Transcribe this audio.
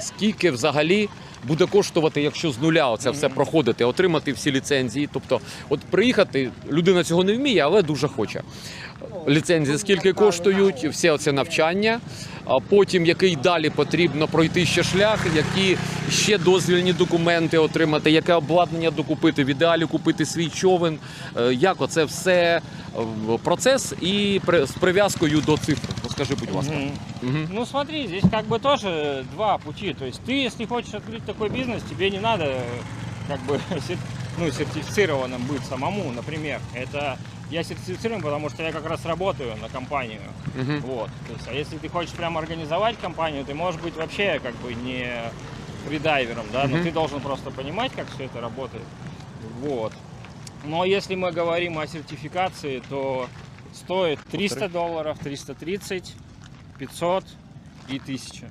Скільки взагалі буде коштувати, якщо з нуля це все проходити, отримати всі ліцензії? Тобто, от приїхати, людина цього не вміє, але дуже хоче. Ліцензії скільки коштують, все це навчання. А потім який далі потрібно пройти ще шлях, які ще дозвільні документи отримати, яке обладнання докупити, в ідеалі купити свій човен. Е, Як оце все е, процес і з прив'язкою до цифр. Розкажи, будь ласка. Мгм. Мгм. Ну смотри, здесь как бы тоже два пути. То есть ты, если хочешь открыть такой бизнес, тебе не надо как бы ну, сертифицированным быть самому, например. Это я сертифицирован, потому что я как раз работаю на компанию. Мгм. Вот. То есть, а если ты хочешь прямо организовать компанию, ты можешь быть вообще как бы не фридайвером, да, но Мгм. ты должен просто понимать, как все это работает. Вот. Но если мы говорим о сертификации, то Стоит 300 долларов, 330, 500 и 1000.